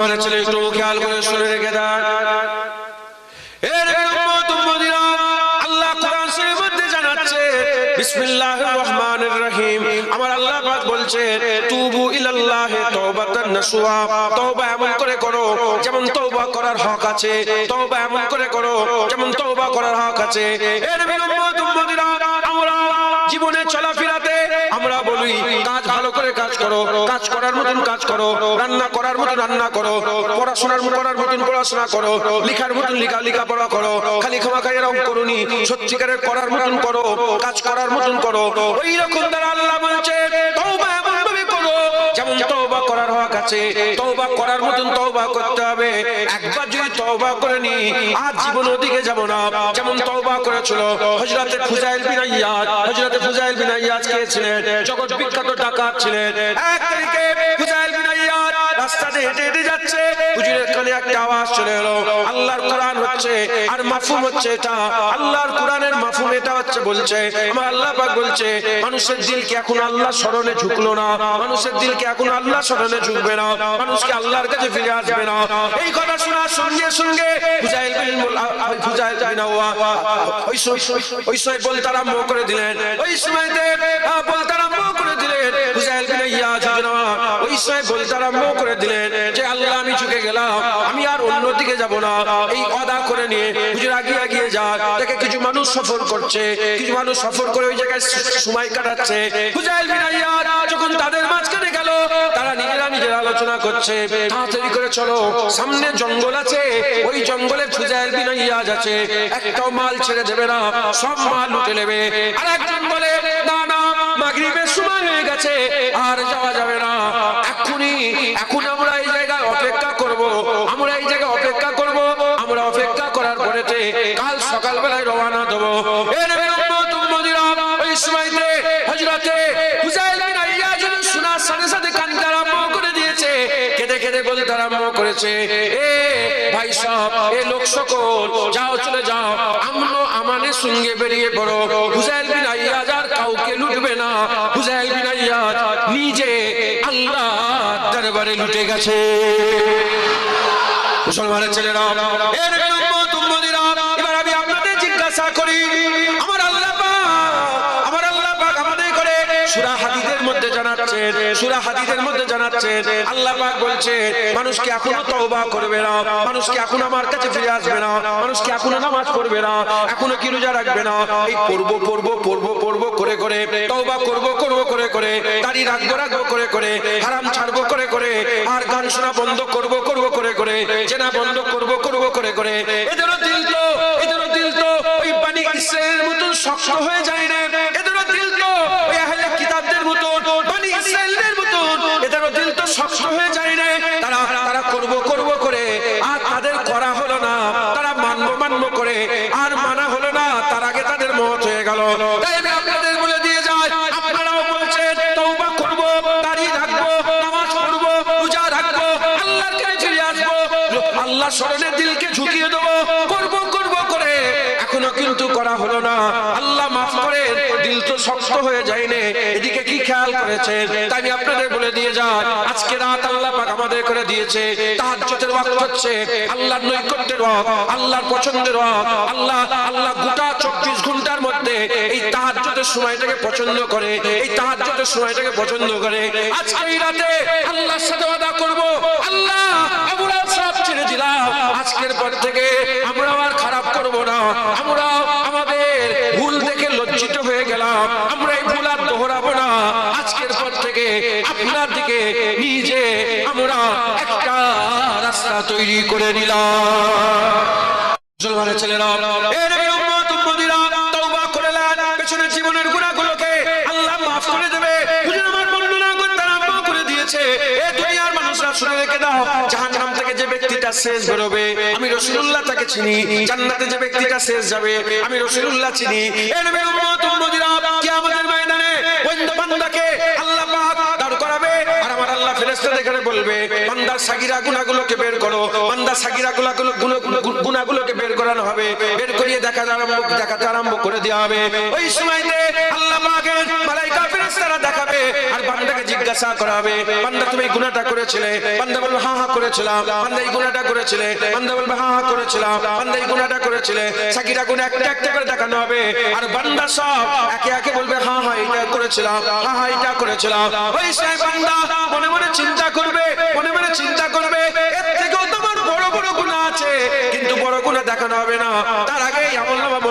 মানে ছেলে একটু খেয়াল করে শুনে রেখে দেন এর উম্মত উম্মতিরা, আল্লাহ কোরআন শরীফের মধ্যে জানাচ্ছে বিসমিল্লাহির রহমানির রহিম। আমার আল্লাহ পাক বলছে তুবু ইলাল্লাহি তাওবাতান নাসুহা তওবা এমন করে করো যেমন তওবা করার হক আছে। তওবা এমন করে করো যেমন তওবা করার হক আছে। এর উম্মত উম্মতিরা, আমরা জীবনে চলাফেরাতে আমরা বলি করে কাজ করো, কাজ করার মতন কাজ করো, রান্না করার মতন রান্না করো, পড়াশোনার করার মতন পড়াশোনা করো, লিখার মতন লিখা লেখা পড়া করো, খালি ক্ষমা খাই এরকম করুনি, সত্যিকারের করার মতন করো, কাজ করার মতন করো। ওই রকম দ্বারা আল্লাহ বলছে, তওবা এমন ভাবে করো, যেমন তওবা আছে তওবা করার মতন তওবা করতে হবে। একবার যদি তওবা করে নি, আর জীবন ওদিকে যাব না। যেমন তওবা করেছিল হযরতে ফুজাইল বিন আইয়াদ হযরতে ফুজাইল বিন আইয়াদ কে ছিলেন? জগৎ বিখ্যাত ডাকাত ছিলেন। এক তারিখে ফুজাইল বিন রাস্তা দিয়ে হেঁটে হেঁটে যাচ্ছে। হুজুরের কানে একটা আওয়াজ চলে এলো। আল্লাহর কোরআন হচ্ছে আর মাফহুম হচ্ছে এটা। আল্লাহর কোরআনের মাফহুম এটা হচ্ছে বলছে। আমার আল্লাহ পাক বলছে মানুষের দিল কি এখন আল্লাহ স্মরণে ঝুঁকলো না। মানুষের দিল কি এখন আল্লাহ স্মরণে ঝুঁকবে না। মানুষকে আল্লাহর কাছে ফিরে আসবে না। এই কথা শোনার সঙ্গে সঙ্গে ফুজাইল বিন ফুজাইল বিন ওই ওই সময় বলতে আরম্ভ করে দিলেন। ওই সময়তে আ, বলতে আরম্ভ করে দিলেন। ফুজাইল বিন ইয়াজ ওই সময় বলতে আরম্ভ করে দিলেন। যে আল্লাহ, আমি ঝুঁকে গেলাম। আমি আর অন্যদিকে যাব না। এই অদা করে নিয়ে হুজুর আগিয়ে আগিয়ে যা দেখে কিছু মানুষ সফর করছে। কিছু মানুষ সফর করে ওই জায়গায় সময় কাটাচ্ছে। হুজাইল বিন ইয়াজ যখন তাদের মাঝখানে গেল, তারা নিজেরা নিজেরা আলোচনা করছে। তাড়াতাড়ি করে চলো, সামনে জঙ্গল আছে। ওই জঙ্গলে ফুজাইল বিন ইয়াজ আছে। একটাও মাল ছেড়ে দেবে না, সব মাল লুটে নেবে। আর একজন বলে না না, মাগরিবের সময় হয়ে গেছে। আর যাওয়া যাবে না। এখন আমরা এই জায়গায় অপেক্ষা করব। আমরা এই জায়গায় অপেক্ষা করব। আমরা অপেক্ষা করার পরেতে কাল সকালবেলায় রওনা দেবো। এ ভাই আমনো বেরিয়ে কাউকে না। নিজে দরবারে লুটে গেছে। মুসলমানের ছেলেরা এবার আমি আপনাদের জিজ্ঞাসা করি জানাচ্ছেন সূরা হাদিদের মধ্যে জানাচ্ছেন আল্লাহ পাক বলছে মানুষ কি এখনও তওবা করবে না মানুষ কি এখন আমার কাছে ফিরে আসবে না মানুষ কি এখনও নামাজ পড়বে না, এখনও কি রোজা রাখবে না, এই পড়ব পড়ব পড়ব পড়ব করে করে, তওবা করব করব করে করে, দাড়ি রাখব রাখব করে করে, হারাম ছাড়বো করে করে, আর গান শোনা বন্ধ করব করব করে করে, চেনা বন্ধ করব করব করে করে এদেরও দিল তো এদেরও দিল তো, ওই বাণী ইসরায়েলের মতন শক্ত হয়ে যায় না এদেরও দিল তো, ওই বাণী ইসরায়েলের মতন এদেরও দিল তো শক্ত হয়ে যায় না তারা তারা করব করব করে। আর তাদের করা হলো না। তারা মানবো মানবো করে। আর মানা হলো না। তার আগে তাদের মত হয়ে গেল। তাই আমি আপনাদের বলে দিয়ে যাই। আপনারাও বলছেন, তওবা করব দাড়ি রাখব নামাজ পড়ব পূজা রাখব, আল্লাহর ফিরে আসব। আল্লাহ স্মরণে দিলকে ঝুঁকিয়ে দেবো। করব করব করে। এখনও কিন্তু করা হলো না। আল্লাহ মাফ করে দিল তো শক্ত হয়ে যায়নি খেয়াল করেছে। তাই আমি আপনাদের বলে দিয়ে যাই আজকে রাত আল্লাহ পাক আমাদের করে দিয়েছে। তাহাজ্জুদের ওয়াক্ত হচ্ছে, আল্লাহর নৈকট্যের ওয়াক্ত, আল্লাহর পছন্দের ওয়াক্ত। আল্লাহ আল্লাহ গোটা 24 ঘণ্টার মধ্যে এই তাহাজ্জুদের সময়টাকে পছন্দ করে, এই তাহাজ্জুদের সময়টাকে পছন্দ করে। আজকে এই রাতে আল্লাহর সাথে ওয়াদা করব, আল্লাহ আমরা সব ছেড়ে দিলাম। আজকের পর থেকে আমরা আর খারাপ করব না। আমরা আপনার দিকে নিজে আমরা একটা রাস্তা তৈরি করে নিলাম। মুসলমানের ছেলেরা পেছনের জীবনের গুনাহগুলোকে আল্লাহ maaf করে দেবে। হুজুর আমার বর্ণনা করতে আরম্ভ করে দিয়েছে। এ দুনিয়ার মানুষরা শুনে রেখে দাও, জাহান্নাম থেকে যে ব্যক্তিটা শেষ বেরোবে, আমি রাসূলুল্লাহ তাকে চিনি। জান্নাতে যে ব্যক্তিটা শেষ যাবে, আমি রাসূলুল্লাহ চিনি। এর উম্মত উম্মতিরা কিয়ামতের ময়দানে ওই বান্দাকে ফেরেশতা দেখে বলবে, বান্দার সাগিরা গুনাহগুলোকে বের করো, বান্দার সাগিরা গুনাহগুলো গুণ- বের করানো হবে, বের করিয়ে দেখা আরম্ভ দেখাতে আরম্ভ করে দেওয়া হবে। ওই সময়তে আল্লাহ আর বান্দা করেছিলাম। সব একে একে বলবে হ্যাঁ হ্যাঁ এটা করেছিলাম হ্যাঁ হ্যাঁ এটা করেছিলাম। ওই সেই বান্দা মনে মনে চিন্তা করবে, মনে মনে চিন্তা করবে। এর থেকেও তোমার বড় বড় গুণা আছে। কিন্তু বড় গুণা দেখানো হবে না। তার আগে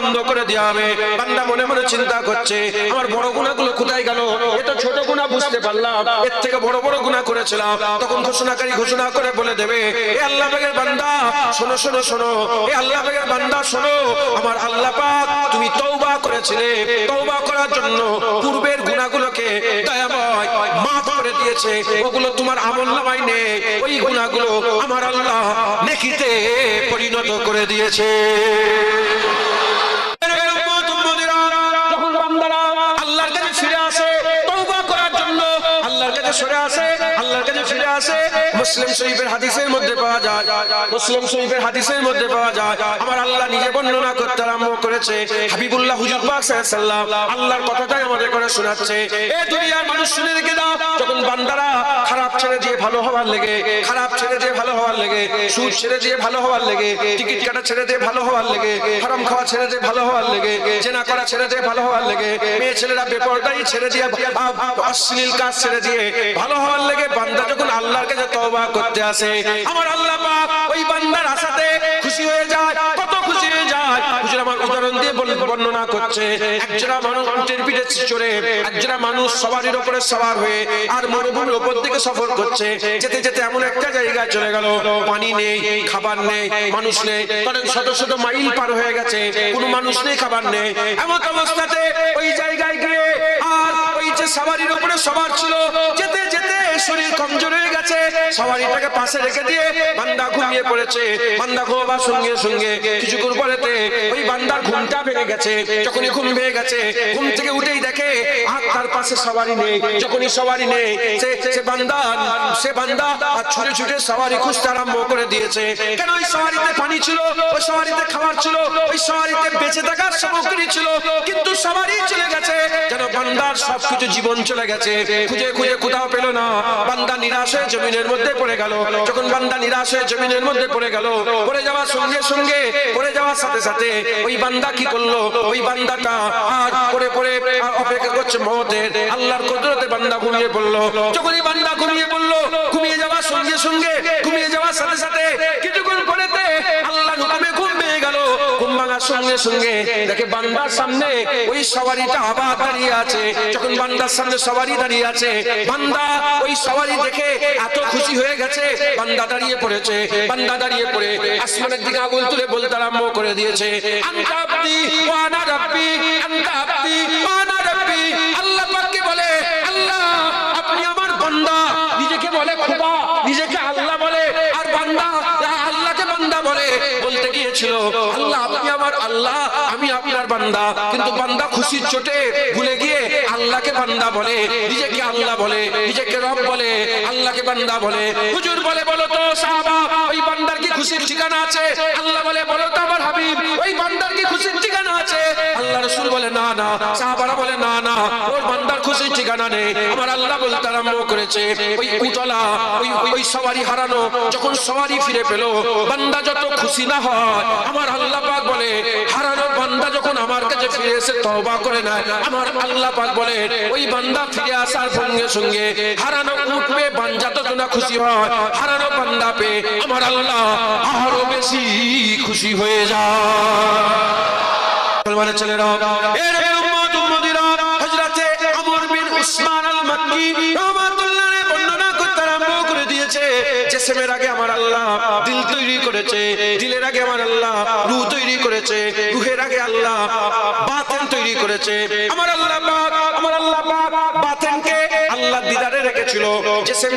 বন্ধ করে দেওয়া হবে। বান্দা মনে মনে চিন্তা করছে, আমার বড় গুনাহগুলো কোথায় গেল? এটা ছোট গুনাহ বুঝতে পারলাম। এর থেকে বড় বড় গুনাহ করেছিলাম। তখন ঘোষণাকারী ঘোষণা করে বলে দেবে, এ আল্লাহ বেগের বান্দা, শোনো শোনো শোনো, এ আল্লাহ বেগের বান্দা, শোনো, আমার আল্লাহ পাক তুমি তওবা করেছিলে। তওবা করার জন্য পূর্বের গুনাহগুলোকে দয়াময় মাফ করে দিয়েছে। ওগুলো তোমার আমল নামাই নেই। ওই গুনাহগুলো আমার আল্লাহ নেকিতে পরিণত করে দিয়েছে। সরে আসে আল্লাহর কাছে ফিরে আসে, মুসলিম শরীফের হাদিসের মধ্যে পাওয়া যায়, মুসলিম শরীফের হাদিসের মধ্যে পাওয়া যায়, আমার আল্লাহ নিজে বর্ণনা করতে আরম্ভ করেছে, হাবিবুল্লাহ হুজুর পাক সাল্লাল্লাহু আল্লাহর কথাটাই আমাদের করে শোনাচ্ছে, এ দুনিয়ার মানুষ শুনে রেখে দাও, যখন বান্দারা খারাপ ছেড়ে দিয়ে ভালো হওয়ার লেগে, খারাপ ছেড়ে দিয়ে ভালো হওয়ার লেগে, সুদ ছেড়ে দিয়ে ভালো হওয়ার লেগে, টিকিট কাটা ছেড়ে দিয়ে ভালো হওয়ার লেগে, হারাম খাওয়া ছেড়ে দিয়ে ভালো হওয়ার লেগে, জেনা করা ছেড়ে দিয়ে ভালো হওয়ার লেগে, মেয়ে ছেলেরা বেপরদাই ছেড়ে দিয়ে অশ্লীল কাজ ছেড়ে দিয়ে ভালো হওয়ার লেগে বান্দা যখন আল্লাহর কাছে তওবা করতে আসে, আমার আল্লাহ পাক ওই বান্দার আশাতে খুশি হয়ে যায়, কত খুশি হয়ে যায়। হুজুর আমার উদাহরণ দিয়ে বল- বর্ণনা করছে। একজনা মানুষ উটের পিঠে চড়ে একজনা মানুষ সবারির উপরে সবার হয়ে আর মরুভূমির উপর দিকে সফর করছে। যেতে যেতে এমন একটা জায়গায় চলে গেল, পানি নেই, খাবার নেই, মানুষ নেই অনেক শত শত মাইল পার হয়ে গেছে, কোনো মানুষ নেই, খাবার নেই। এমন অবস্থাতে ওই জায়গায় গিয়ে আর ওই যে সবারির উপরে সবার ছিল, যেতে যেতে শরীর কমজোর হয়ে গেছে। সবারিটাকে পাশে রেখে দিয়ে বান্দা ঘুমিয়ে পড়েছে। বান্দা ঘুমাবার সঙ্গে সঙ্গে কিছুক্ষণ পরেতে ওই বান্দার ঘুমটা ভেঙে গেছে। যখনই ঘুম ভেঙে গেছে, ঘুম থেকে উঠেই দেখে, আর তার পাশে সবারই নেই। যখনই সবারই নেই, সে সে বান্দা সে বান্দা আর ছুটে ছুটে সবারই খুঁজতে আরম্ভ করে দিয়েছে। কেন ওই সবারিতে পানি ছিল? ওই সবারিতে খাবার ছিল? ওই সবারিতে বেঁচে থাকার সামগ্রী ছিল? কিন্তু সবারই চলে গেছে। যেন বান্দার সবকিছু জীবন চলে গেছে। খুঁজে খুঁজে কোথাও পেল না। বান্দা নিরাশ জমিনের মধ্যে পড়ে গেল। যখন বান্দা নিরাশ জমিনের মধ্যে পড়ে গেল, পড়ে যাওয়ার সঙ্গে সঙ্গে, পড়ে যাওয়ার সাথে সাথে ওই বান্দা কি করল? ওই বান্দাটা আজ পড়ে পড়ে অপেক্ষা করছে মহতের আল্লাহর কুদরতে বান্দা ঘুমিয়ে পড়ল। যখনই বান্দা ঘুমিয়ে পড়ল, ঘুমিয়ে যাওয়ার সঙ্গে সঙ্গে, ঘুমিয়ে যাওয়ার সাথে সাথে কিছুক্ষণ সঙ্গে সঙ্গে দেখে বান্দার সামনে ওই সবারিটা আবার দাঁড়িয়ে আছে। যখন বান্দার সামনে সবারই দাঁড়িয়ে আছে, বান্দা ওই সবারই দেখে এত খুশি হয়ে গেছে। বান্দা দাঁড়িয়ে পড়েছে, বান্দা দাঁড়িয়ে পড়ে, আসমানের দিকে আগুন তুলে বলতে আরম্ভ করে দিয়েছে আল্লাহ পাককে বলে, আল্লাহ, আপনি আমার বান্দা। নিজেকে বলে খোদা, নিজেকে বলতে গিয়েছিল আল্লাহ, আপনি আমার আল্লাহ, আমি আপনার বান্দা। কিন্তু বান্দা খুশির চোটে ভুলে গিয়ে আল্লাহকে বান্দা বলে, নিজেকে আল্লাহ বলে, নিজেকে রব বলে, আল্লাহকে বান্দা বলে। হুজুর বলে, বলো তো সাহাবা, ওই বান্দার কি খুশির ঠিকানা আছে? আল্লাহ বলে, বলো তো আমার হাবিব, ওই বান্দার কি খুশির ঠিকানা আছে? আল্লাহ রসুল বলে, না না। সাহাবারা বলে, না না, ওর বান্দার খুশির ঠিকানা নেই। আমার আল্লাহ বলতে আরম্ভ করেছে, ওই উতলা, ওই ওই সবারই হারানো, যখন সবারই ফিরে পেল, বান্দা যত খুশি না হয়, আমার আল্লাহ পাক বলে, হারানো বান্দা যখন আমার কাছে ফিরে এসে তওবা করে না আমার আল্লাহ পাক বলে ওই বান্দা ফিরে আসার সঙ্গে সঙ্গে হারানো উঠবে, বান্দা তো না খুশি হয়। হারানো বান্দা পে আমার আল্লাহ আরও বেশি খুশি হয়ে যায়। ছেলেরা জিসমের আগে আমার আল্লাহ দিল তৈরি করেছে, দিলের আগে আমার আল্লাহ রূহ তৈরি করেছে, রূহের আগে আল্লাহ বাতেন তৈরি করেছে। আমার আল্লাহ আমার আল্লাহ বাতেনকে আল্লাহ দিদারে রেখেছিল, জিসম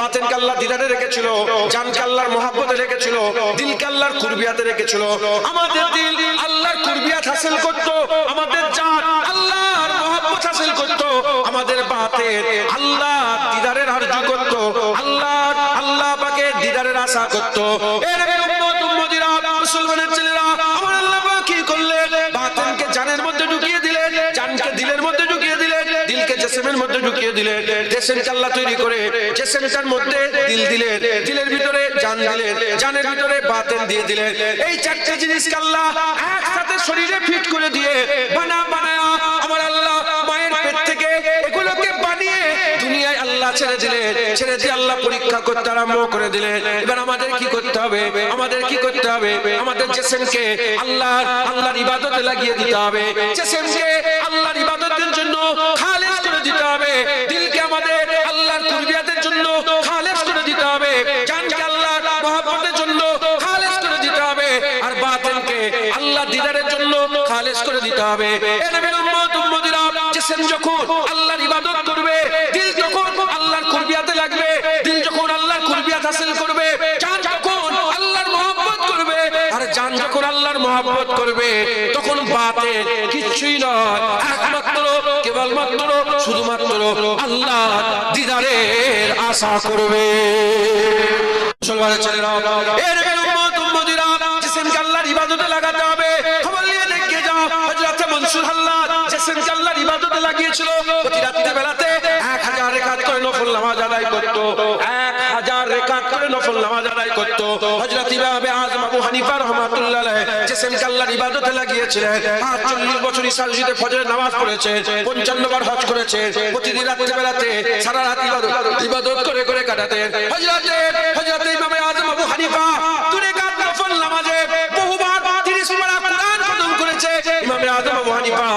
বাতেনকে আল্লাহ দিদারে রেখেছিল, জানকে আল্লাহর মহব্বতে রেখেছিল, দিলকে আল্লাহর কুরবিয়াতে রেখেছিল। আমাদের দিল আল্লাহর কুরবিয়াত হাসিল করত, আমাদের জান আল্লাহর মহব্বত হাসিল করত, আমাদের বাতের আল্লাহ দিদারের আরজু করত আল্লাহ আশা করত। মুসলমানের ছেলেরা আমার আল্লাহ কি জানের মধ্যে ঢুকিয়ে দিলেন জানকে দিলের মধ্যে ঢুকিয়ে দিলকে জেসেমের মধ্যে ঢুকিয়ে তৈরি করে জেসেমটার মধ্যে দিল দিলেন দিলের ভিতরে জান দিলেন জানের ভিতরে বাতেন দিয়ে দিলেন এই চারটে জিনিসকে আল্লাহ একসাথে শরীরে ফিট করে দিয়ে বানা বানায়া আমার আল্লাহ আল্লাহ ছেড়ে দিলেন ছেড়ে দিয়ে আল্লাহ পরীক্ষা করতে আরম্ভ করে দিলেন এবার আমাদের কি করতে হবে? আমাদের কি করতে হবে? আমাদের জেসেমকে আল্লাহ আল্লাহর ইবাদতে লাগিয়ে দিতে হবে। জেসেমকে আল্লাহর ইবাদতের জন্য খালেস করে দিতে হবে। দিলকে আমাদের আল্লাহর কুরবিয়াতের জন্য খালেস করে দিতে হবে। জানকে আল্লাহর মহব্বতের জন্য খালেস করে দিতে হবে। আর বাতিলকে আল্লাহ দিদারের জন্য খালেস করে দিতে হবে। এ নবীর উম্মত, উম্মতিরা জিসম যখন আল্লাহর করবে, তখন বাতে কিছুই নয়। কেবলমাত্র, শুধুমাত্র আল্লাহ দিদারের আশা করবে। ইবাদতে লাগিয়েছিল। প্রতি রাত্রি বেলাতে 1000 রেকাত করে নফল নামাজ আদায় করত। 1000 রেকাত করে নফল নামাজ আদায় করত। হযরত ইমাম আযম আবু হানিফা রাহমাতুল্লাহ আলাইহি জিসমকে আল্লাহর ইবাদতে লাগিয়েছিলেন। 45 বছর মসজিদে ফজরের নামাজ পড়েছে 55 বার হজ করেছে, প্রতিদিন রাত্রি বেলাতে সারা রাত ইবাদত ইবাদত করে করে কাটাতেন। হযরত হযরত ইমাম আযম আবু হানিফা দূরে কাত নফল নামাজে বহুবার 30 পারা কোরআন খতম করেছে। ইমাম আযম আবু হানিফা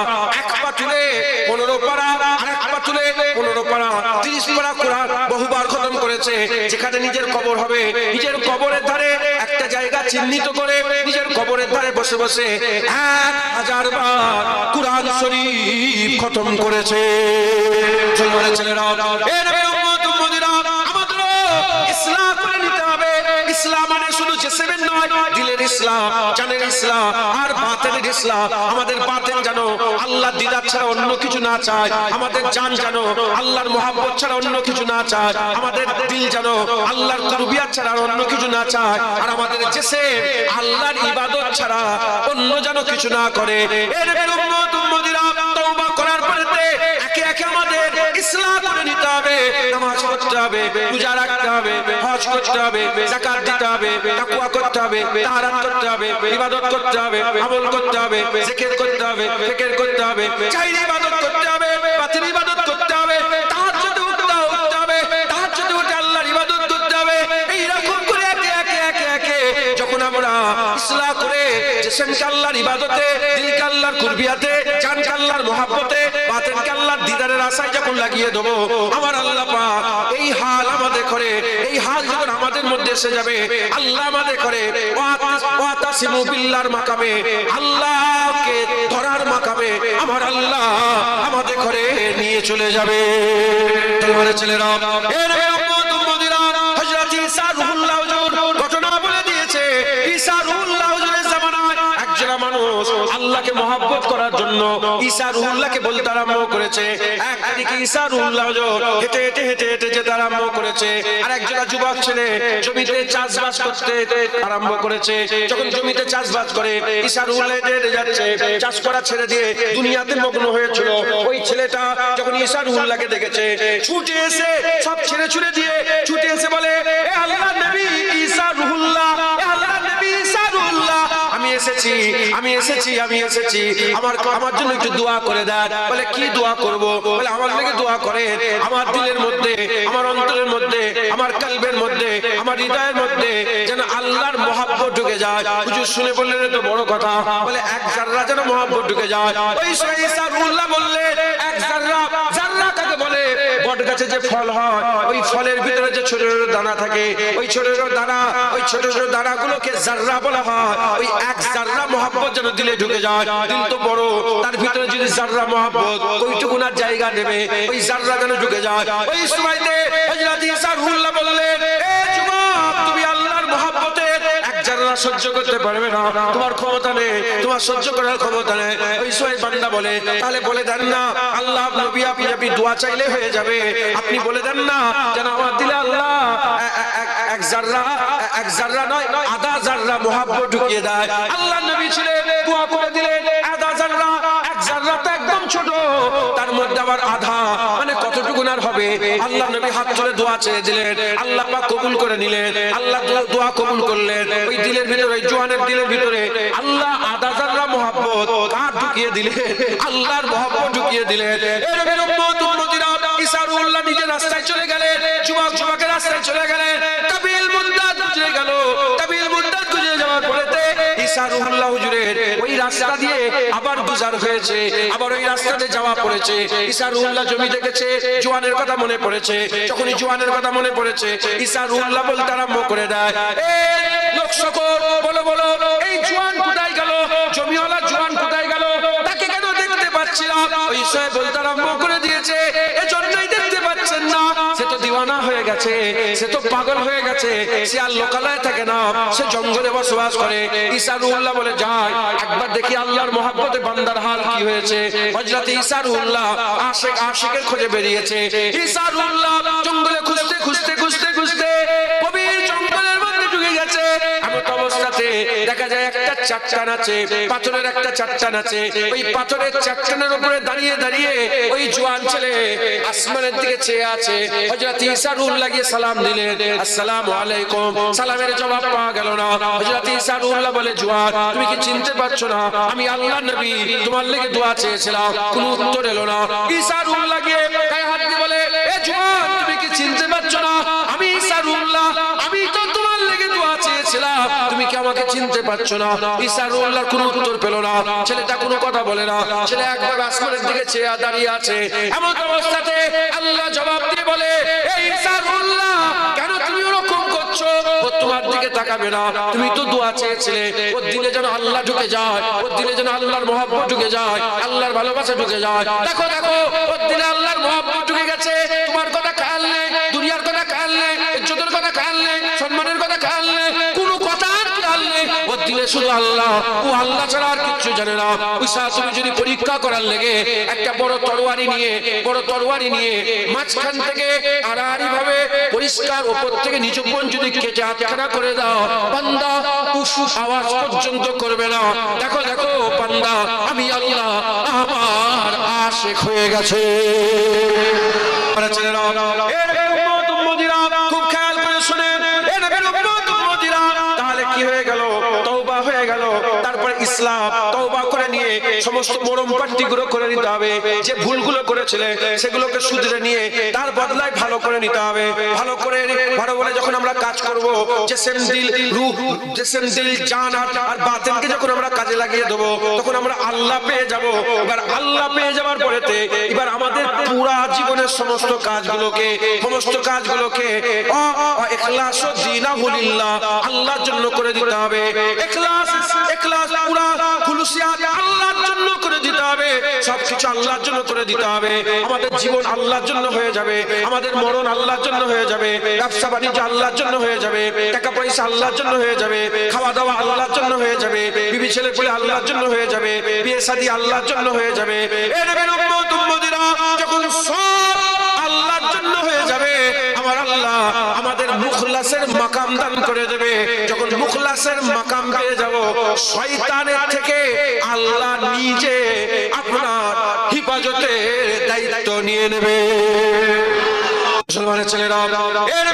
যেখানে নিজের কবর হবে, নিজের কবরের ধারে একটা জায়গা চিহ্নিত করে নিজের কবরের ধারে বসে বসে এক হাজার বার কুরআন শরীফ খতম করেছে। ছেলেরা ইসলাম করে নিতে হবে। ইসলাম মানে আল্লাহ জান জানো আল্লাহর মোহাব্বত ছাড়া অন্য কিছু না চায়, আমাদের দিল জানো আল্লাহর কুরবিয়াত ছাড়া অন্য কিছু না চায় আমাদের জেসেম আল্লাহর ইবাদত ছাড়া অন্য যেন কিছু না করে। এর উম্মত একে আমাদের ইসলাম করে নিতে হবে, নামাজ পড়তে হবে পূজা রাখতে হবে, হজ করতে হবে, যাকাত দিতে হবে, তাকওয়া করতে হবে, তাহারাত করতে হবে, ইবাদত করতে হবে, আমল করতে হবে, জিকির করতে হবে, ফিকির করতে হবে, চাইলে ইবাদত করতে হবে। করে জিসমকে আল্লাহর ইবাদতে দিলকে আল্লাহর কুরবিয়াতে জানকে আল্লাহর মহব্বতে বাতিনকে আল্লাহর দিদারের আশায় যখন লাগিয়ে দেবো, আমার আল্লাহ পাক এই হাল আমাদের করে, এই হাল যখন আমাদের মধ্যে এসে যাবে, আল্লাহ আমাদের করে। ওয়াতাসিমু বিল্লাহর মাকামে, আল্লাহকে ধরার মাকামে আমার আল্লাহ আমাদের করে নিয়ে চলে যাবে। তোমার ছেলেরা আল্লাহকে মহব্বত করার জন্য ঈসা রুহুল্লাহকে বলতে আরম্ভ করেছে। একদিকে ঈসা রুহুল্লাহ হেঁটে হেঁটে হেঁটে হেঁটে যেতে আরম্ভ করেছে। আর একজন যুবক ছেলে জমিতে চাষবাস করতে আরম্ভ করেছে। যখন জমিতে চাষবাস করে ঈসা রুহুল্লাহ হেঁটে যাচ্ছে। চাষ করা ছেড়ে দিয়ে দুনিয়াতে মগ্ন হয়েছিল। ওই ছেলেটা যখন ঈসা রুহুল্লাহকে দেখেছে, ছুটে এসে সব ছেড়ে ছুড়ে দিয়ে ছুটে এসে বলে, এ আল্লাহর নবী ঈসা এসেছি, আমি এসেছি আমি এসেছি। আমার আমার জন্য একটু দোয়া করে দেন বলে, কি দোয়া করব? বলে, আমার লেগে দোয়া করেন আমার দিলের মধ্যে, আমার অন্তরের মধ্যে, আমার কালবের মধ্যে, আমার হৃদয়ের মধ্যে যেন আল্লাহর মহাব্বত ঢুকে যায়। হুজুর শুনে বললেন তো বড় কথা। বলে, এক জাররা যেন মহাব্বত ঢুকে যায়। ওই সময় ঈসা রুহুল্লাহ বললেন, এক জাররা বলে বট গাছে যে ফল হয়, ওই ফলের ভিতরে যে ছোট ছোট দানা থাকে, ওই ছোট ছোট দানা, ওই ছোট ছোট দানা গুলোকে জাররা বলা হয়। ওই এক জাররা মহাব্বত যেন দিলে ঢুকে যায়। দিল তো বড়, তার ভিতরে যদি জাররা মহাব্বত ওইটুকুনার জায়গা নেবে ওই জাররা যেন ঢুকে যায়। ওই সময়তে হযরত ইসা রুহুল্লাহ বললেন এ যুবক তুমি আল্লাহর মহাব্বতের এক জাররা বেদনা সহ্য করতে পারবে না। তোমার ক্ষমতা নেই, তোমার সহ্য করার ক্ষমতা নেই। ওই বান্দা বলে, তাহলে বলে দেন না, আল্লাহ, নবী, আপনি আপনি দোয়া চাইলে হয়ে যাবে। আপনি বলে দেন না, যেন আমার দিলে আল্লাহ এক জাররা এক জাররা নয়, আধা জাররা মোহাব্বত ঢুকিয়ে দেয়। আল্লাহ নবী ছিলেন, দোয়া করে দিলেন তো একদম ছোট। তার মধ্যে আবার আধা। মানে কতটুকু আর হবে? আল্লাহ নবী হাত ধরে দোয়া চেয়ে দিলেন। আল্লাহ পাক কবুল করে নিলেন। আল্লাহ দোয়া- কবুল করলেন। ওই দিলের ভিতরে জোয়ানের দিলের ভিতরে আল্লাহ আধা জাররা মোহাব্বত কার ঢুকিয়ে দিলেন? আল্লাহর মোহাব্বত ঢুকিয়ে দিলেন। এরকম উম্মত উম্মতিরা ইসারুল্লাহ নিজের রাস্তায় চলে গেলেন। যুবক যুবকের রাস্তায় চলে গেলেন। বলতে আরম্ভ করে দেয় বলো বলো, এই জোয়ান গেল? জোয়ান তাকে কেন দেখতে পাচ্ছি না? ওই সাহেব বলতে আরম্ভ করে দিয়েছে গেছে, সে তো পাগল হয়ে গেছে, সে আর লোকালয়ে থাকে না, সে জঙ্গলে বসবাস করে। ইসারুল্লাহ বলে যায় একবার দেখি আল্লাহর মহাব্বতে বান্দার হাল কি হয়েছে। হজরত উল্লাহ আশেক আশেকের খোঁজে বেরিয়েছে। ইসারুল্লাহ চাট্টান আছে, পাথরের একটা চাট্টান আছে। ওই পাথরের চাট্টানের উপরে দাঁড়িয়ে দাঁড়িয়ে ওই জোয়ান ছেলে আসমানের দিকে চেয়ে আছে। হযরত ইসারুল্লাহ গিয়ে সালাম দিলেন, আসসালামু আলাইকুম। সালামের জবাব পাওয়া গেল না। হযরত ইসারুল্লাহ বলে, জোয়ান, তুমি কি চিনতে পারছ না? আমি আল্লাহর নবী, তোমার লেগে দোয়া চেয়েছিলাম, কোনো উত্তর এলো না। ইসারুল্লাহ গিয়ে গায়ে হাত দিয়ে বলে, এ জোয়ান, তুমি কি চিনতে পারছ না? আমাকে চিনতে পারছ না। ইসারুল্লাহ কোনো উত্তর পেল না। ছেলেটা কোনো কথা বলে না। ছেলে একবার আসমানের দিকে চেয়ে দাঁড়িয়ে আছে। এমন অবস্থাতে আল্লাহ জবাব দিয়ে বলে, এই ইসারুল্লাহ কেন তুমি করছ? ও তোমার দিকে তাকাবে না। তুমি তো দোয়া চেয়েছিলে। ওর দিলে যেন আল্লাহ ঢুকে যায়। ওর দিলে যেন আল্লাহর মহব্বত ঢুকে যায়। আল্লাহর ভালোবাসা ঢুকে যায়। দেখো দেখো, ওর দিলে আল্লাহর মহব্বত ঢুকে গেছে। তোমার কথা নেই, দুনিয়ার কথা খেয়াল নেই, ইজ্জতের কথা খেয়াল নেই, সম্মানের কথা খেয়াল নেই। নেই ওর দিলে শুধু আল্লাহ। ও আল্লাহ ছাড়া আর কিচ্ছু জানে না। উষা তুমি যদি পরীক্ষা করার লেগে একটা বড় তরবারি নিয়ে, বড় তরবারি নিয়ে মাঝখান থেকে আড়াআড়ি ভাবে পরিষ্কার ওপর থেকে পর্যন্ত যদি কেটে আটখানা করে দাও, বান্দা, উফ, আওয়াজ পর্যন্ত করবে না। দেখো দেখো, বান্দা, আমি আল্লাহ, আমার আশেক হয়ে গেছে। ছেলেরা সমস্ত মরম পাট্টিগুলো করে নিতে হবে, যে ভুলগুলো করেছিলে সেগুলোকে শুধরে নিয়ে তার বদলায় ভালো করে নিতে হবে। ভালো করে ভালো বলে যখন আমরা কাজ করব, যে সেম দিল রূহ যে সেম দিল জান আর বাতিনকে যখন আমরা কাজে লাগিয়ে দেবো, তখন আমরা আল্লাহ পেয়ে যাব। এবার আল্লাহ পেয়ে যাওয়ার পরেতে এবার আমাদের পুরা জীবনের সমস্ত কাজগুলোকে সমস্ত কাজগুলোকে ইখলাস ও দীনাহু লিল্লাহ আল্লাহর জন্য করে দিতে হবে। ইখলাস ইখলাস পুরা আল্লাহর জন্য আমাদের হয়ে যাবে। মরণ আল্লাহর জন্য হয়ে যাবে। ব্যবসা বাণিজ্য হয়ে যাবে। টাকা পয়সা হয়ে যাবে। খাওয়া দাওয়া আল্লাহর জন্য হয়ে যাবে। বিবি ছেলে আল্লাহর জন্য হয়ে যাবে। বিয়ে শাদী আল্লাহর জন্য হয়ে যাবে। যখন সব আল্লাহ আমাদের মুখলাসের মাকাম দান করে দেবে। যখন মুখলাসের মাকাম পেয়ে যাব, শয়তানের থেকে আল্লাহ নিজে আপনার হিফাজতে দায়িত্ব নিয়ে নেবে। মুসলমানের ছেলেরা এর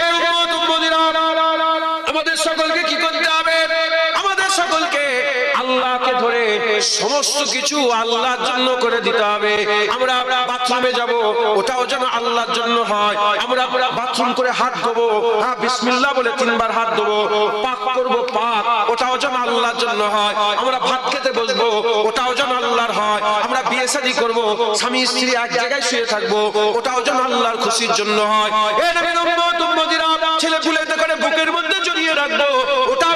সমস্ত কিছু আল্লাহর জন্য করে দিতে হবে। আমরা বাথরুমে যাব, ওটাও যেন আল্লাহর জন্য হয়। আমরা বাথরুম করে হাত দেবো হ্যাঁ বিসমিল্লাহ বলে তিনবার হাত দেবো পাক করব পাক, ওটাও যেন আল্লাহর জন্য হয়। আমরা ভাত খেতে বসবো, ওটাও যেন আল্লাহর হয়। আমরা বিয়ে শাদী করব, স্বামী স্ত্রী এক জায়গায় শুয়ে থাকব, ওটাও যেন আল্লাহর খুশির জন্য হয়। ছেলে পুলেতে করে বুকের মধ্যে জড়িয়ে রাখব, ওটাও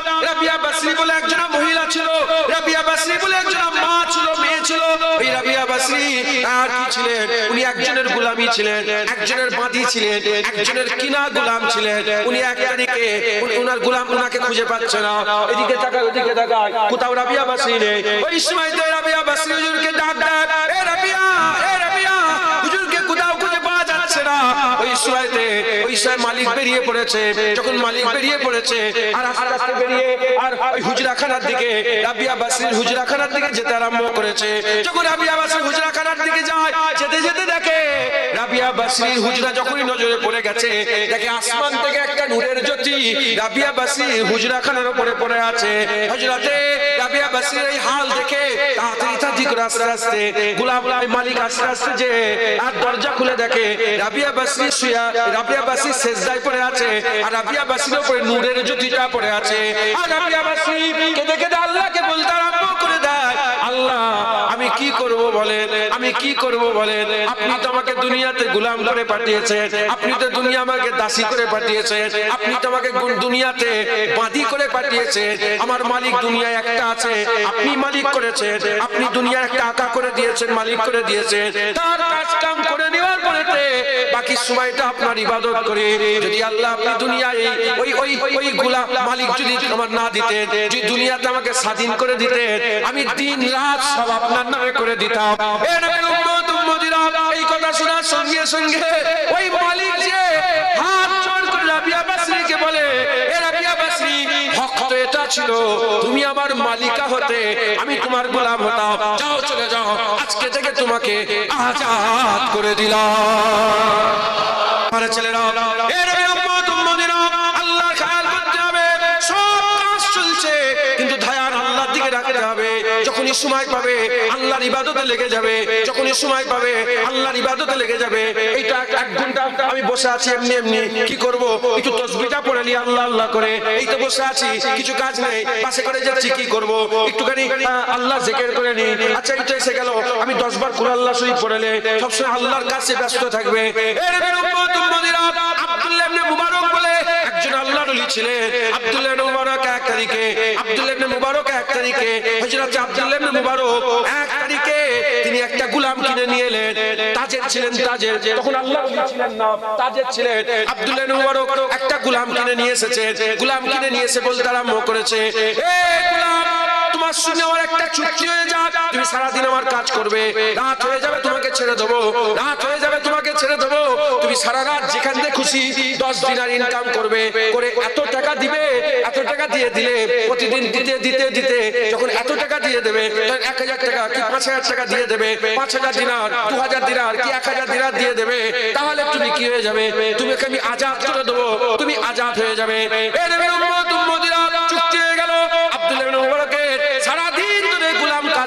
রাবিয়া বাসরি বলে একজন মহিলা ছিল, রাবিয়া বাসরি বলে একজন মা ছিল, মেয়ে ছিল। ওই রাবিয়া বাসরি আর কি ছিলেন? উনি একজনের গোলামি ছিলেন, একজনের বাঁধি ছিলেন, একজনের কিনা গোলাম ছিলেন। উনি এক তারিখে উনার গোলাম উনাকে খুঁজে পাচ্ছে না। এদিকে তাকায়, ওদিকে তাকায়। কোথাও রাবিয়া বাসরি নেই। ওই সময় তো রাবিয়া বাসরি হুজুরকে ডাক ডাক পাওয়া না ওই সময়তে ওই সময় মালিক বেরিয়ে পড়েছে। যখন মালিক বেরিয়ে পড়েছে, আর আস্তে আস্তে বেরিয়ে, আর ওই হুজরাখানার দিকে রাবিয়া বাসরির হুজরাখানার দিকে যেতে আরম্ভ করেছে। যখন রাবিয়া বাসরির হুজরাখানার দিকে যায়, যেতে যেতে দেখে রাবিয়া বাসরির হুজরা যখনই নজরে পড়ে গেছে, দেখে আসমান থেকে একটা নূরের জ্যোতি রাবিয়া বাসরির হুজরাখানার উপরে পড়ে আছে। হুজরাতে রাবিয়া বাসরির এই হাল দেখে তাড়াতাড়ি তাড়াতাড়ি করে আস্তে আস্তে গোলাপ মালিক আস্তে আস্তে যে আর দরজা খুলে দেখে রাবিয়া শুয়া রাবিয়া বাসরি সেজদায় পড়ে আছে, আর রাবিয়া বাসির উপরে নূরের জ্যোতিটা পড়ে আছে। আর রাবিয়া বাসরি কেঁদে কেঁদে আল্লাহকে বলতে আরম্ভ করে দেয়। আল্লাহ, আমি কি করব বলেন? আমি কি করব বলেন? আপনি তো আমাকে দুনিয়াতে গোলাম করে পাঠিয়েছেন। আপনি তো দুনিয়া আমাকে দাসী করে পাঠিয়েছেন। আপনি তো আমাকে দুনিয়াতে বাদী করে পাঠিয়েছেন। আমার মালিক দুনিয়ায় একটা আছে, আপনি মালিক করেছেন। আপনি দুনিয়ার একটা আঁকা করে দিয়েছেন, মালিক করে দিয়েছেন। তার কাজ কাম করে নেওয়ার পরেতে বাকি সময়টা আপনার ইবাদত করে। যদি আল্লাহ আপনি দুনিয়ায় ওই ওই ওই গোলাম মালিক যদি আমার না দিতেন, যদি দুনিয়াতে আমাকে স্বাধীন করে দিতেন, আমি দিন রাত সব আপনার নামে করে দিতাম। এই কথা শোনার সঙ্গে সঙ্গে ওই মালিক যে হাত বলে তুমি আমার মালিকা হতে আমি তোমার গোলাম হতাম। যাও, চলে যাও, আজকে থেকে তোমাকে আজাদ করে দিলাম। ছেলেরা যখনই সময় পাবে, আল্লাহর ইবাদতে লেগে যাবে। যখনই সময় পাবে, আল্লাহর ইবাদতে লেগে যাবে। এইটা এক ঘণ্টা আমি বসে আছি, এমনি এমনি। কি করব? একটু তসবিটা পড়ে নি আল্লাহ আল্লাহ করে। এই তো বসে আছি, কিছু কাজ নেই। পাশে করে যাচ্ছি, কি করব? একটুখানি আল্লাহ জিকির করে নি আচ্ছা তো এসে গেল। আমি দশ বার কুল আল্লাহ শরীফ পড়লে সবসময় আল্লাহর কাছে ব্যস্ত থাকবে। এর উম্মত উম্মতিরা আব্দুল্লাহ ইবনে মুবারক বলে একজন আল্লাহর ওলি ছিলেন আব্দুল্লাহ মুবারক এক তারিখে, আব্দুল্লাহ মুবারক এক তারিখে, হযরত আব্দুল্লাহ মুবারক এক তারিখে তিনি একটা গুলাম কিনে নিয়ে এলেন। তাজের ছিলেন তাজের, তখন আল্লাহ ছিলেন না, তাজের ছিলেন। আব্দুল্লাহ মুবারক একটা গুলাম কিনে নিয়ে এসেছে গুলাম কিনে নিয়ে এসে বলতে আরম্ভ করেছে, এ গোলাম তোমার সঙ্গে আমার একটা চুক্তি হয়ে যাক। তুমি সারাদিন আমার কাজ করবে। রাত হয়ে যাবে, তোমাকে ছেড়ে দেবো। রাত হয়ে যাবে, তোমাকে ছেড়ে দেবো। তুমি সারা রাত যেখান থেকে খুশি, দশ দিনার ইনকাম করবে। করে এত টাকা দিবে, এত টাকা দিয়ে দিলে, প্রতিদিন দিতে দিতে দিতে যখন এত টাকা দিয়ে দেবে এক হাজার টাকা কি পাঁচ হাজার টাকা দিয়ে দেবে, পাঁচ হাজার দিনার, দু হাজার দিনার, কি এক হাজার দিনার দিয়ে দেবে, তাহলে তুমি কি হয়ে যাবে? তুমি আমি আজাদ করে দেবো। তুমি আজাদ হয়ে যাবে। এ নেবে উম্মত উম্মতিরা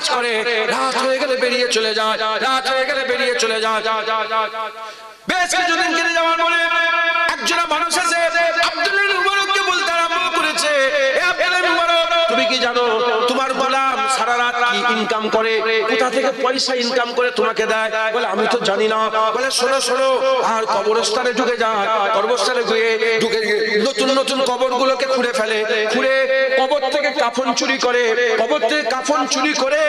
কাজ করে রাত হয়ে গেলে বেরিয়ে চলে যায়। রাত হয়ে গেলে বেরিয়ে চলে যায়। বেশ কিছুদিন কেটে যাওয়ার পরে একজন মানুষ আছে আব্দুল্লাহ মুবারককে বলতে আরম্ভ করেছে তুমি কি জানো? তোমার ইনকাম করে, কোথা থেকে পয়সা ইনকাম করে তোমাকে দেয়? বলে, আমি তো জানি না। বলে, শোনো শোনো, আর কবরস্থানে ঢুকে যায় কবরস্থানে গিয়ে ঢুকে নতুন নতুন কবরগুলোকে খুঁড়ে ফেলে। খুঁড়ে কবর থেকে কাফন চুরি করে, কবর থেকে কাফন চুরি করে,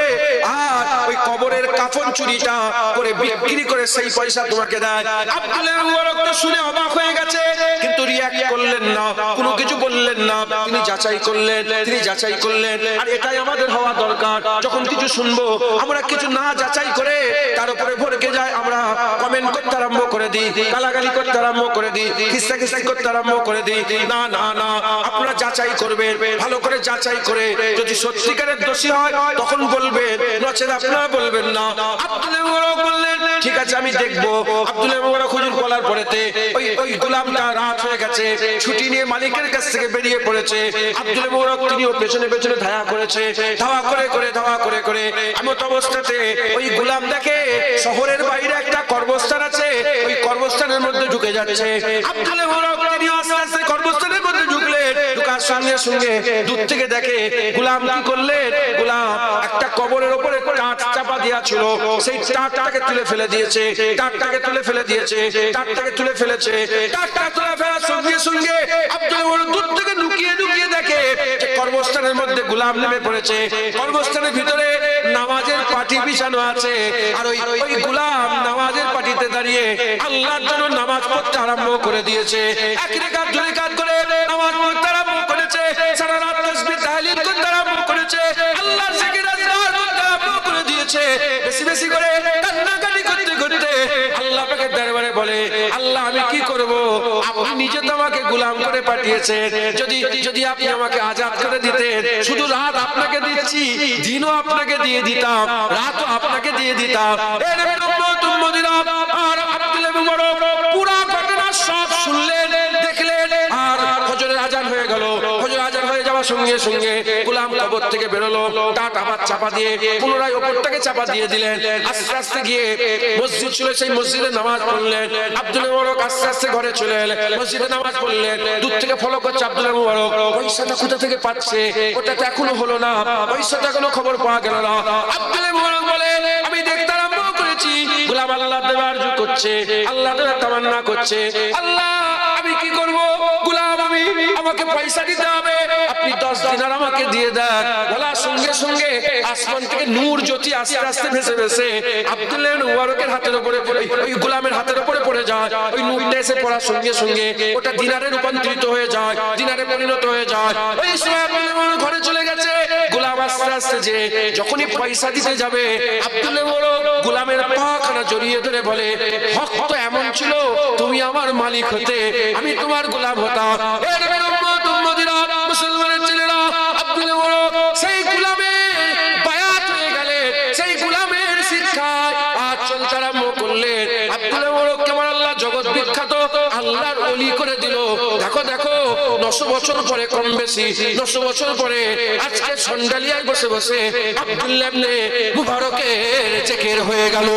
আর ওই কবরের কাফন চুরিটা করে বিক্রি করে সেই পয়সা তোমাকে দেয়। আব্দুল্লাহ মুবারক তো শুনে অবাক হয়ে গেছে, কিন্তু রিয়াক্ট করলেন না, কোনো কিছু বললেন না। তিনি যাচাই করলেন, তিনি যাচাই করলেন, আর এটাই আমাদের হওয়া দরকার। যখন কিছু শুনব, আমরা কিছু না যাচাই করে তার উপরে ভরকে যায়, আমরা কমেন্ট করতে আরম্ভ করে দিই, গালাগালি করতে আরম্ভ করে দিই, খিস্তা খিস্তি করতে আরম্ভ করে দিই। না না না, আপনারা যাচাই করবেন, ভালো করে যাচাই করে যদি সত্যিকারের দোষী হয়, তখন বলবেন, নচেত আপনারা বলবেন না। আব্দুল মুবারক বললেন, ঠিক আছে, আমি দেখব। আব্দুল মুবারক হুজুর বলার পরেতে, ওই ওই গোলামটা রাত হয়ে গেছে, ছুটি নিয়ে মালিকের কাছ থেকে বেরিয়ে পড়েছে। আব্দুল মুবারক তিনিও পেছনে পেছনে ধাওয়া করেছে, ধাওয়া করে করে, ধাওয়া করে করে করে এমত অবস্থাতে ওই গোলাম দেখে শহরের বাইরে একটা কর্মস্থান আছে, ওই কর্মস্থানের মধ্যে ঢুকে যাচ্ছে। আস্তে আস্তে কর্মস্থানের মধ্যে ঢুকলেন ঢুকার সঙ্গে সঙ্গে দূর থেকে দেখে, গোলাম কি করলেন গোলাম, একটা কবরের উপরে কাঠ চাপা দেওয়া ছিল সেই টাকটাকে তুলে ফেলে দিয়েছে। টাকটাকে তুলে ফেলে দিয়েছে। টাকটাকে তুলে ফেলেছে। টাকটা তুলে ফেলার সঙ্গে সঙ্গে আব্দুল দূর থেকে লুকিয়ে লুকিয়ে দেখে কর্মস্থানের মধ্যে গোলাম নেমে পড়েছে। কর্মস্থানের ভিতরে নামাজের পাটি বিছানো আছে। আর ওই ওই গোলাম নামাজের পাটিতে দাঁড়িয়ে আল্লাহর জন্য নামাজ পড়তে আরম্ভ করে দিয়েছে। এক রেখাত দুই রেখাত করে নামাজ পড়তে আরম্ভ করেছে। সারা রাত তাসবিহ তাহলিল করতে আরম্ভ করেছে। আল্লাহর জিকির আজকার আরম্ভ করে দিয়েছে। বেশি বেশি করে পাকের দরবারে বলে, আল্লাহ, আমি কি করব? আপনি নিজে তো আমাকে গোলাম করে পাঠিয়েছেন। যদি যদি আপনি আমাকে আজাদ করে দিতেন, শুধু রাত আপনাকে দিচ্ছি, দিনও আপনাকে দিয়ে দিতাম, রাতও আপনাকে দিয়ে দিতাম। আর সঙ্গে সঙ্গে গোলাম কবর থেকে বেরোলো। টাট চাপা দিয়ে পুনরায় ওপরটাকে চাপা দিয়ে দিলেন। আস্তে আস্তে গিয়ে মসজিদ ছিল, সেই মসজিদে নামাজ পড়লেন। আব্দুল মুবারক আস্তে আস্তে ঘরে চলে এলেন। মসজিদে নামাজ পড়লেন। দূর থেকে ফলো করছে আব্দুল মুবারক। পয়সাটা কোথা থেকে পাচ্ছে? ওটা তো এখনও হলো না। পয়সাটা কোনো খবর পাওয়া গেল না। আব্দুল মুবারক বলে, আমি দেখতে আরম্ভ করেছি। গোলাম আল্লাহ দেওয়ার করছে আল্লাহ দেওয়ার তামান্না করছে। আল্লাহ আমি কি করব? গোলাম আমি, আমাকে পয়সা দিতে হবে। আপনি দশ দিনার আমাকে দিয়ে দেন। বলার সঙ্গে সঙ্গে আসমান থেকে নূর জ্যোতি আস্তে আস্তে ভেসে ভেসে আব্দুল্লাহ মুবারকের হাতের উপরে ওই গোলামের হাতের উপরে পড়ে যায়। ওই নূরটা এসে পড়ার সঙ্গে সঙ্গে ওটা দিনারে রূপান্তরিত হয়ে যায়, দিনারে পরিণত হয়ে যায়। ওই সময় ঘরে চলে আস্তে আস্তে যে যখনই পয়সা দিতে যাবে, আব্দুল গোলামের পাখানা জড়িয়ে ধরে বলে, হক তো এমন ছিল, তুমি আমার মালিক হতে, আমি তোমার গোলাম হতাম। নশো বছর পরে কম বেশি নশো বছর পরে আজকে সন্ডালিয়ায় বসে বসে আব্দুল্লাহ মুবারকের চেকের হয়ে গেল।